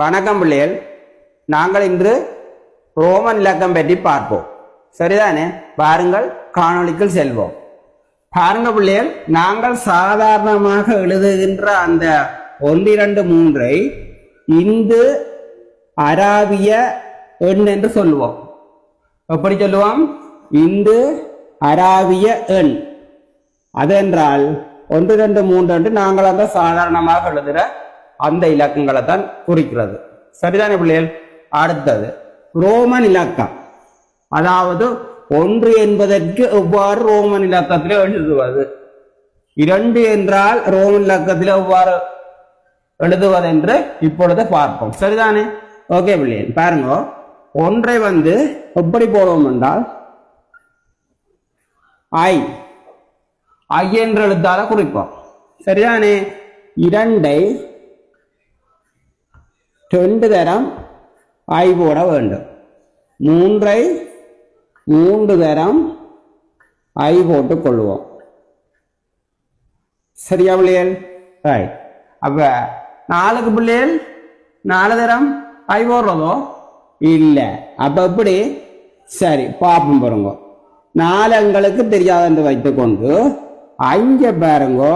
வணக்கம் பிள்ளைகள். நாங்கள் இன்று ரோமன் இலக்கம் பற்றி பார்ப்போம். சரிதானே? பாருங்கள் காணொளிக்குள் செல்வோம். பாருங்க பிள்ளைகள் நாங்கள் சாதாரணமாக எழுதுகின்ற அந்த ஒன்றிரண்டு மூன்றை இந்து அராபிய எண் என்று சொல்லுவோம் எப்படி சொல்லுவோம்? இந்து அராபிய எண். அதென்றால் ஒன்று ரெண்டு மூன்று என்று நாங்கள் அந்த சாதாரணமாக எழுதுகிற அந்த இலக்கங்களை தான் குறிக்கிறது. சரிதானே பிள்ளைகள்? அடுத்தது ரோமன் இலக்கம். அதாவது ஒன்று என்பதற்கு எவ்வாறு ரோமன் இலக்கத்தில் எழுதுவது? இரண்டு என்றால் ரோமன் இலக்கத்தில் எவ்வாறு எழுதுவது என்று இப்பொழுது பார்ப்போம். சரிதானே? ஓகே பிள்ளைகள் பாருங்க. ஒன்றை வந்து எப்படி போடுவோம் என்றால் ஐ. ஐ என்று எழுத்தால குறிப்போம். சரிதானே? இரண்டை ரெண்டு தரம் ஐ போட வேண்டும் மூன்றை மூன்று தரம் ஐ போட்டு கொள்வோம் சரியா பிள்ளைகள் ரைட் அப்போ நாலுக்கு பிள்ளைகள் நாலு தரம் ஐ போடுறதோ இல்லை அப்போ எப்படி சரி பாப்போம் பாருங்க நாலு எங்களுக்கு தெரியாதென்று வைத்துக்கொண்டு ஐங்க பாருங்கோ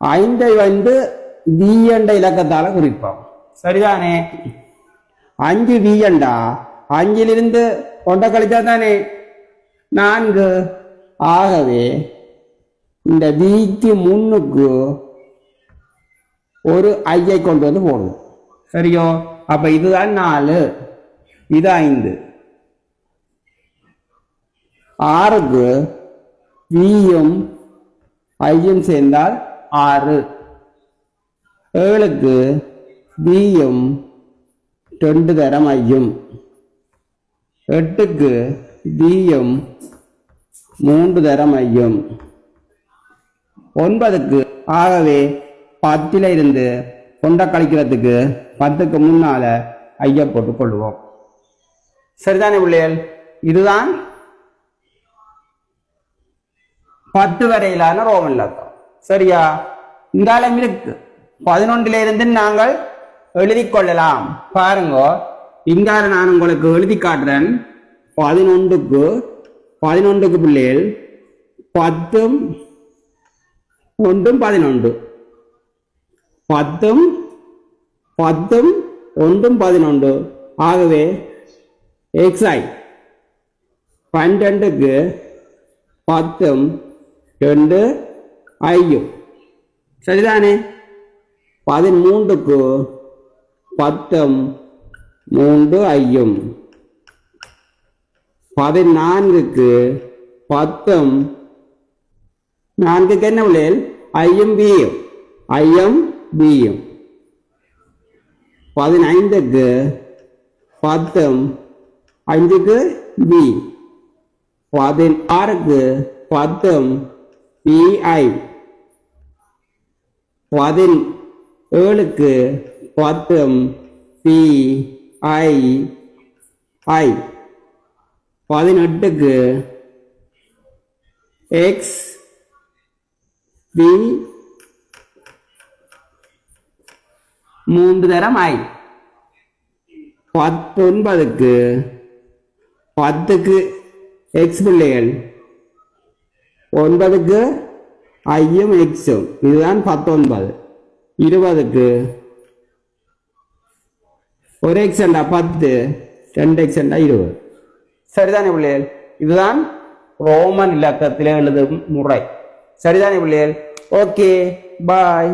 ஐந்தை வந்து வி இலக்கத்தால் குறிப்போம் சரிதானே? அஞ்சு வி அஞ்சிலிருந்து ஒன்றை கழிச்சா தானே நான்கு. ஆகவே இந்த வீக்கு முன்னுக்கு ஒரு ஐயை கொண்டு வந்து போடணும். சரியோ? அப்ப இதுதான் நாலு. இது ஐந்து. ஆறுக்கு வியும் ஐயும் சேர்ந்தால் ஆறு. ஏழுக்கு பியும் ரெண்டு தரம் ஐயும். எட்டுக்கு பியும் மூன்று தரம் ஐயும். ஒன்பதுக்கு ஆகவே பத்தில இருந்து கொண்ட கழிக்கிறதுக்கு பத்துக்கு முன்னால ஐய போட்டு கொள்வோம். சரிதானே பிள்ளைகள்? இதுதான் பத்து வரையிலான ரோமன் இலக்கம் சரியா? இந்த அளவிற்கு பதினொன்றிலிருந்து இருந்து நாங்கள் எழுதி கொள்ளலாம் பாருங்க. இங்கால நான் உங்களுக்கு எழுதி காட்டுறேன். பதினொன்றுக்கு பதினொன்றுக்கு பிள்ளைகள் பத்தும் ஒன்றும் பதினொன்று. பத்தும் பத்தும் ஒன்றும் பதினொன்று. ஆகவே எக்ஸாய் பன்னெண்டுக்கு பத்தும் ரெண்டு ஐயும். சரிதானே? பதிமூன்றுக்கு பத்தும் மூன்று ஐயும். பதினான்குக்கு பத்தும் நான்குக்கு என்ன விளையல் ஐயும் பியும். ஐயும் பியும். பதினைந்துக்கு பத்தும் அஞ்சுக்கு பி. பதினாறுக்கு பத்தும் பிஐ பதின் ஏழுக்கு பத்தும் பி ஐ ஐ. பதினெட்டுக்கு எக்ஸ் பி மூன்று தரம் ஐ பத்தொன்பதுக்கு பத்துக்கு எக்ஸ் பிள்ளைகள். ஒன்பதுக்கு ஐயும் எக்ஸும் இதுதான் பத்தொன்பது. இருபதுக்கு ஒரு எக்ஸண்டா பத்து ரெண்டு எக்ஸண்டா இருபது சரிதானே பிள்ளைகள் இதுதான் ரோமன் இலக்கத்தில் எழுதும் முறை சரிதானே பிள்ளைகள் ஓகே பாய்